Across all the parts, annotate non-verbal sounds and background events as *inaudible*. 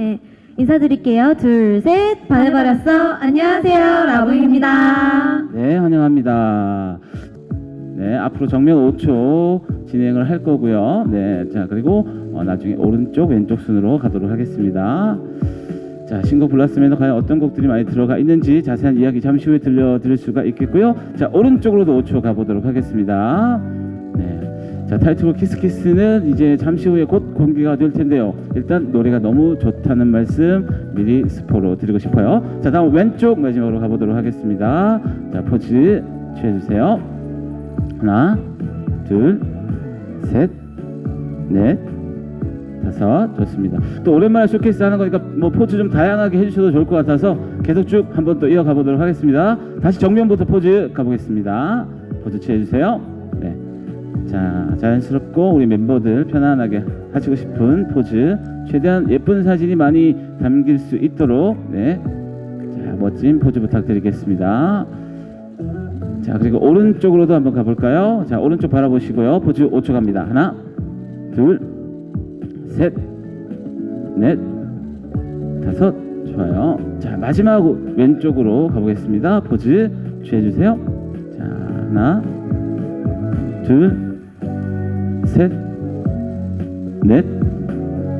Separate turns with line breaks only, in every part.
네, 인사드릴게요. 둘, 셋. 반해버렸어. 안녕하세요. 라부입니다.
네, 환영합니다. 네, 앞으로 정면 5초 진행을 할 거고요. 네, 자, 그리고 어, 나중에 오른쪽, 왼쪽 순으로 가도록 하겠습니다. 자, 신곡 블라스맨은 과연 어떤 곡들이 많이 들어가 있는지 자세한 이야기 잠시 후에 들려드릴 수가 있겠고요. 자, 오른쪽으로도 5초 가보도록 하겠습니다. 네. 자, 타이틀곡 키스키스는 이제 잠시 후에 곧 공개가 될 텐데요. 일단 노래가 너무 좋다는 말씀 미리 스포로 드리고 싶어요. 자, 다음 왼쪽 마지막으로 가보도록 하겠습니다. 자, 포즈 취해주세요. 하나, 둘, 셋, 넷, 다섯, 좋습니다. 또 오랜만에 쇼케이스 하는 거니까 뭐 포즈 좀 다양하게 해주셔도 좋을 것 같아서 계속 쭉 한번 또 이어가 보도록 하겠습니다. 다시 정면부터 포즈 가보겠습니다. 포즈 취해주세요. 네. 자, 자연스럽고 우리 멤버들 편안하게 하시고 싶은 포즈 최대한 예쁜 사진이 많이 담길 수 있도록 네. 자, 멋진 포즈 부탁드리겠습니다. 자, 그리고 오른쪽으로도 한번 가 볼까요? 자, 오른쪽 바라보시고요. 포즈 5초 갑니다. 하나, 둘, 셋, 넷, 다섯, 좋아요. 자, 마지막 왼쪽으로 가보겠습니다. 포즈 취해 주세요. 자, 하나, 둘, 셋, 넷,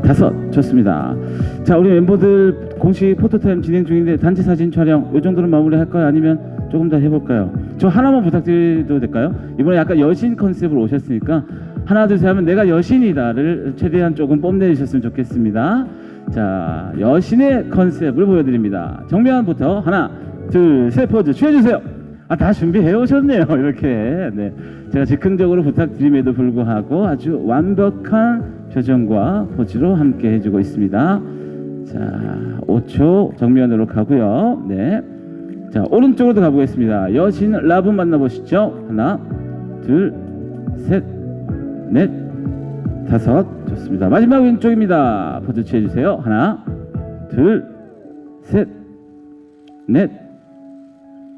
다섯. 좋습니다. 자, 우리 멤버들 공식 포토타임 진행 중인데 단체 사진 촬영 이 정도로 마무리할까요? 아니면 조금 더 해볼까요? 저 하나만 부탁드려도 될까요? 이번에 약간 여신 컨셉으로 오셨으니까 하나 둘 셋 하면 내가 여신이다를 최대한 조금 뽐내주셨으면 좋겠습니다. 자, 여신의 컨셉을 보여드립니다. 정면부터 하나, 둘, 셋 포즈 취해주세요. 아, 다 준비해 오셨네요. *laughs* 이렇게. 네. 제가 즉흥적으로 부탁드림에도 불구하고 아주 완벽한 표정과 포즈로 함께 해주고 있습니다. 자, 5초 정면으로 가고요. 네. 자, 오른쪽으로도 가보겠습니다. 여신 라브 만나보시죠. 하나, 둘, 셋, 넷, 다섯. 좋습니다. 마지막 왼쪽입니다. 포즈 취해주세요. 하나, 둘, 셋, 넷,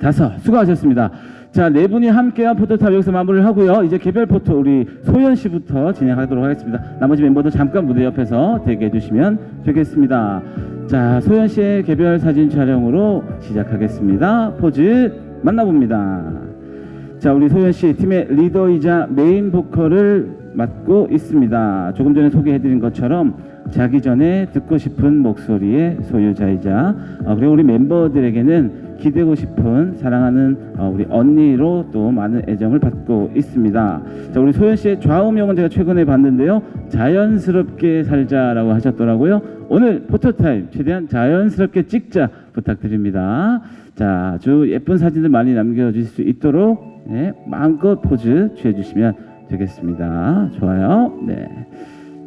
다섯. 수고하셨습니다. 자, 네 분이 함께한 포토탑 여기서 마무리를 하고요. 이제 개별 포토 우리 소연 씨부터 진행하도록 하겠습니다. 나머지 멤버들 잠깐 무대 옆에서 대기해 주시면 되겠습니다. 자, 소연 씨의 개별 사진 촬영으로 시작하겠습니다. 포즈 만나봅니다. 자, 우리 소연 씨 팀의 리더이자 메인 보컬을 맡고 있습니다. 조금 전에 소개해드린 것처럼 자기 전에 듣고 싶은 목소리의 소유자이자 어, 그리고 우리 멤버들에게는 기대고 싶은 사랑하는 어, 우리 언니로 또 많은 애정을 받고 있습니다. 자, 우리 소연 씨의 좌우명은 제가 최근에 봤는데요. 자연스럽게 살자라고 하셨더라고요. 오늘 포토타임 최대한 자연스럽게 찍자 부탁드립니다. 자, 아주 예쁜 사진들 많이 남겨주실 수 있도록 네, 마음껏 포즈 취해주시면 되겠습니다. 좋아요. 네.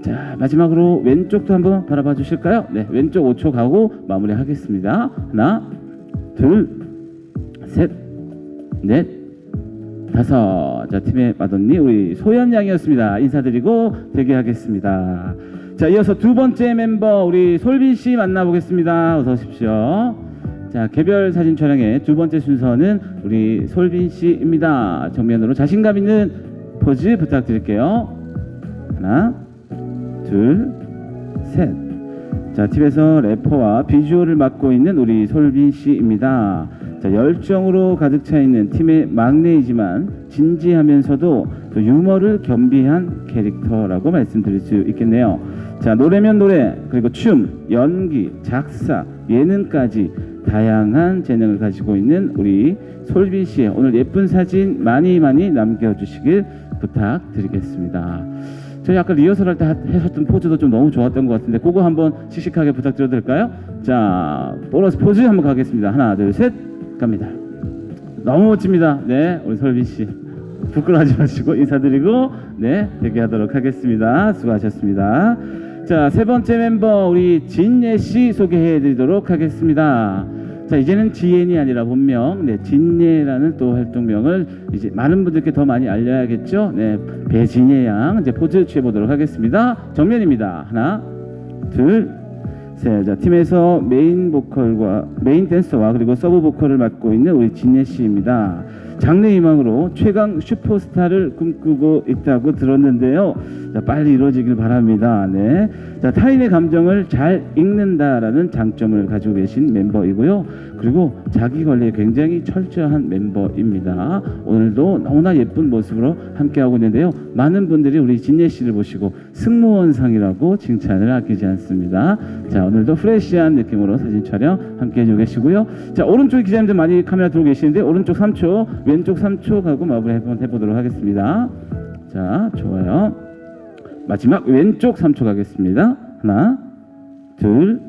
자, 마지막으로 왼쪽도 한번 바라봐 주실까요? 네, 왼쪽 5초 가고 마무리하겠습니다. 하나, 둘, 셋, 넷, 다섯. 자, 팀의 마돈니 우리 소연 양이었습니다. 인사드리고 대기하겠습니다. 자, 이어서 두 번째 멤버 우리 솔빈 씨 만나보겠습니다. 어서 오십시오. 자, 개별 사진 촬영의 두 번째 순서는 우리 솔빈 씨입니다. 정면으로 자신감 있는 포즈 부탁드릴게요. 하나, 둘, 셋. 자, 팀에서 래퍼와 비주얼을 맡고 있는 우리 솔빈 씨입니다. 자, 열정으로 가득 차 있는 팀의 막내이지만 진지하면서도 또 유머를 겸비한 캐릭터라고 말씀드릴 수 있겠네요. 자, 노래면 노래, 그리고 춤, 연기, 작사, 예능까지 다양한 재능을 가지고 있는 우리 솔빈 씨의 오늘 예쁜 사진 많이 많이 남겨주시길 부탁드리겠습니다. 저희 아까 리허설 할 때 하셨던 포즈도 좀 너무 좋았던 것 같은데 그거 한번 씩씩하게 부탁드려도 될까요? 자 보너스 포즈 한번 가겠습니다. 하나 둘 셋 갑니다. 너무 멋집니다. 네 우리 설빈 씨 부끄러워하지 마시고 인사드리고 네 대기하도록 하겠습니다. 수고하셨습니다. 자 세 번째 멤버 우리 진예 씨 소개해드리도록 하겠습니다. 자 이제는 지엔이 아니라 본명 네 진예라는 또 활동명을 이제 많은 분들께 더 많이 알려야겠죠? 네 배진예 양 이제 포즈 취해 보도록 하겠습니다. 정면입니다. 하나 둘 셋 자 팀에서 메인 보컬과 메인 댄서와 그리고 서브 보컬을 맡고 있는 우리 진예 씨입니다 장래 희망으로 최강 슈퍼스타를 꿈꾸고 있다고 들었는데요. 자, 빨리 이루어지길 바랍니다. 네. 자, 타인의 감정을 잘 읽는다라는 장점을 가지고 계신 멤버이고요. 그리고 자기 관리에 굉장히 철저한 멤버입니다. 오늘도 너무나 예쁜 모습으로 함께하고 있는데요. 많은 분들이 우리 진예 씨를 보시고 승무원상이라고 칭찬을 아끼지 않습니다. 자, 오늘도 프레시한 느낌으로 사진 촬영 함께 해주고 계시고요. 자, 오른쪽 기자님들 많이 카메라 들고 계시는데 오른쪽 3초, 왼쪽 3초 하고 마무리 한번 해보도록 하겠습니다. 자, 좋아요. 마지막 왼쪽 3초 가겠습니다. 하나, 둘,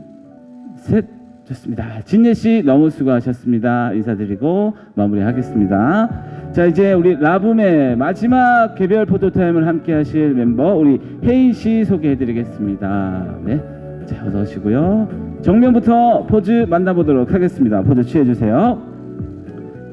셋. 좋습니다. 진예 씨 너무 수고하셨습니다. 인사드리고 마무리하겠습니다. 자 이제 우리 라붐의 마지막 개별 포토타임을 함께 하실 멤버 우리 혜인 씨 소개해드리겠습니다. 네, 자 어서 오시고요. 정면부터 포즈 만나보도록 하겠습니다. 포즈 취해주세요.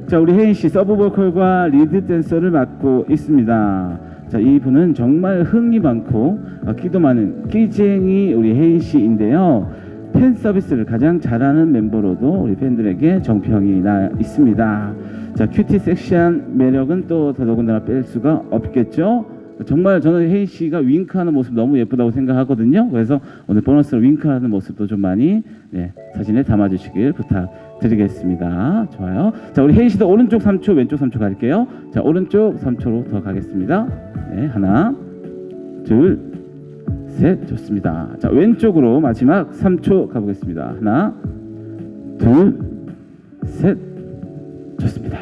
자 우리 혜인 씨 서브 보컬과 리드 댄서를 맡고 있습니다. 자 이분은 정말 흥이 많고 어, 끼도 많은 끼쟁이 우리 혜인 씨인데요. 팬 서비스를 가장 잘하는 멤버로도 우리 팬들에게 정평이 나 있습니다. 자 큐티 섹시한 매력은 또 더더군다나 뺄 수가 없겠죠. 정말 저는 혜인 씨가 윙크하는 모습 너무 예쁘다고 생각하거든요. 그래서 오늘 보너스로 윙크하는 모습도 좀 많이 네, 사진에 담아주시길 부탁드리겠습니다. 좋아요. 자 우리 혜인 씨도 오른쪽 3초, 왼쪽 3초 갈게요. 자 오른쪽 3초로 더 가겠습니다. 네, 하나, 둘, 셋, 좋습니다. 자 왼쪽으로 마지막 3초 가보겠습니다. 하나, 둘, 셋, 좋습니다.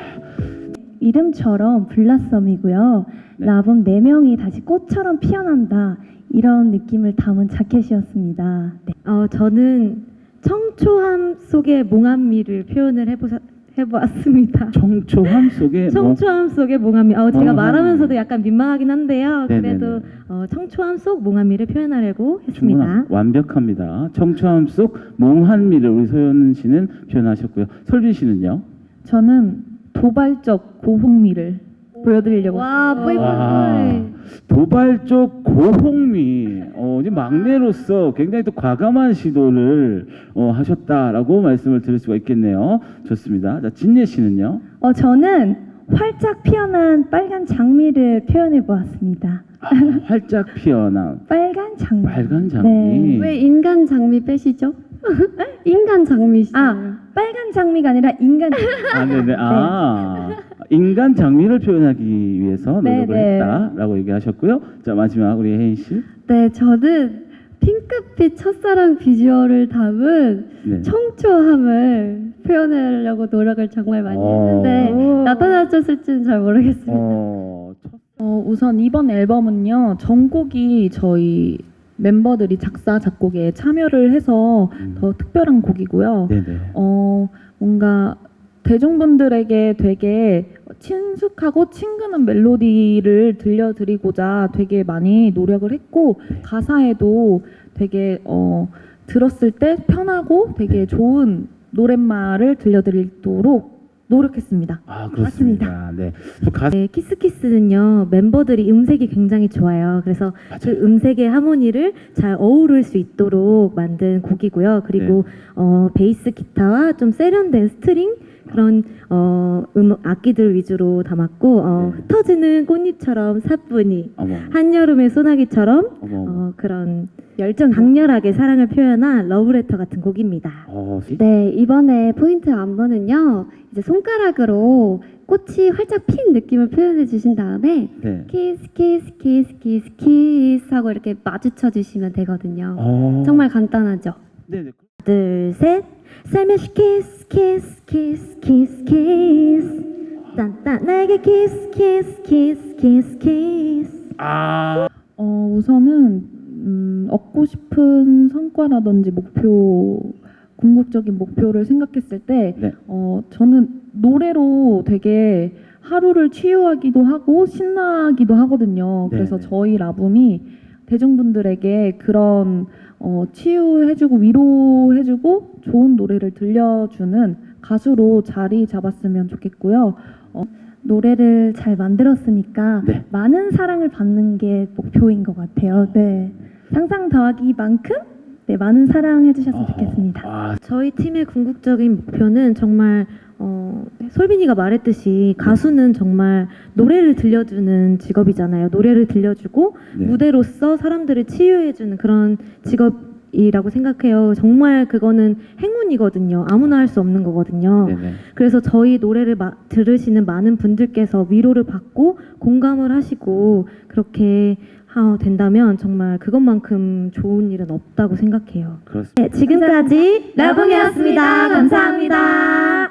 이름처럼 블라썸이고요.
네.
라붐 4명이 다시 꽃처럼 피어난다. 이런 느낌을 담은 자켓이었습니다. 네. 어, 저는 청초함 속의 몽환미를 표현을 해보사, 해보았습니다. *laughs*
청초함 속에 뭐
청초함 속의 몽환미. 어, 제가
어.
말하면서도 약간 민망하긴 한데요.
네네네.
그래도 어, 청초함 속 몽환미를 표현하려고 했습니다.
완벽합니다. 청초함 속 몽환미를 우리 소연 씨는 표현하셨고요. 설빈 씨는요?
저는 도발적 고흥미를 보여드리려고
와,
했어요.
뿌이
와, 도발적 고홍미. 어, 이제 막내로서 굉장히 또 과감한 시도를 어, 하셨다라고 말씀을 드릴 수가 있겠네요. 좋습니다. 자, 진예 씨는요?
어, 저는 활짝 피어난 빨간 장미를 표현해 보았습니다.
아, 활짝 피어난 *laughs*
빨간 장미.
빨간 장미.
네.
왜 인간 장미 빼시죠? *laughs* 인간 장미시죠.
아, 빨간 장미가 아니라 인간 장미.
아, 네네. 아, 인간 장미를 표현하기 위해서 노력을
네네.
했다라고 얘기하셨고요. 자, 마지막 우리 혜인 씨.
네, 저는 핑크빛 첫사랑 비주얼을 담은
네.
청초함을 표현하려고 노력을 정말 많이
어.
했는데
오.
나타나셨을지는 잘 모르겠습니다.
어, 첫-
어, 우선 이번 앨범은요 전곡이 저희 멤버들이 작사 작곡에 참여를 해서
음.
더 특별한 곡이고요.
네네.
어 뭔가 대중분들에게 되게 친숙하고 친근한 멜로디를 들려드리고자 되게 많이 노력을 했고 가사에도 되게 어 들었을 때 편하고 되게 좋은 노랫말을 들려드리도록 노력했습니다.
아, 그렇습니다. 네. 또 가사
네, 키스키스는요 멤버들이 음색이 굉장히 좋아요. 그래서 그 음색의 하모니를 잘 어우를 수 있도록 만든 곡이고요. 그리고 어, 베이스 기타와 좀 세련된 스트링 그런 어, 음 악기들 위주로 담았고 어,
네.
흩어지는 꽃잎처럼 사뿐히
어머.
한여름의 소나기처럼
어머.
어, 그런 열정 강렬하게 사랑을 표현한 러브레터 같은 곡입니다.
어, 시-
네, 이번에 포인트 안무는요. 이제 손가락으로 꽃이 활짝 핀 느낌을 표현해 주신 다음에
네.
키스 키스 키스 키스 키스 하고 이렇게 마주쳐 주시면 되거든요.
어.
정말 간단하죠?
네, 네.
둘, 셋. 살며시 키스, 키스, 키스, 키스, 키스. 나에게 키스, 키스, 키스, 키스, 키스.
아,
어, 우선은 음, 얻고 싶은 성과라든지 목표, 궁극적인 목표를 생각했을 때,
네.
어, 저는 노래로 되게 하루를 치유하기도 하고 신나기도 하거든요.
네,
그래서
네.
저희 라붐이 대중분들에게 그런 어, 치유해주고 위로해주고 좋은 노래를 들려주는 가수로 자리 잡았으면 좋겠고요.
노래를 잘 만들었으니까
네.
많은 사랑을 받는 게 목표인 것 같아요. 네. 상상 더하기 만큼 네, 많은 사랑해 주셨으면
어허.
좋겠습니다.
아,
저희 팀의 궁극적인 목표는 정말 어, 어, 솔빈이가 말했듯이 가수는 정말 노래를 들려주는 직업이잖아요. 노래를 들려주고
네.
무대로서 사람들을 치유해주는 그런 직업이라고 생각해요. 정말 그거는 행운이거든요. 아무나 할 수 없는 거거든요.
네네.
그래서 저희 노래를 마- 들으시는 많은 분들께서 위로를 받고 공감을 하시고 그렇게 하- 된다면 정말 그것만큼 좋은 일은 없다고 생각해요.
그렇습니다.
네, 지금까지 라봉이었습니다. 감사합니다.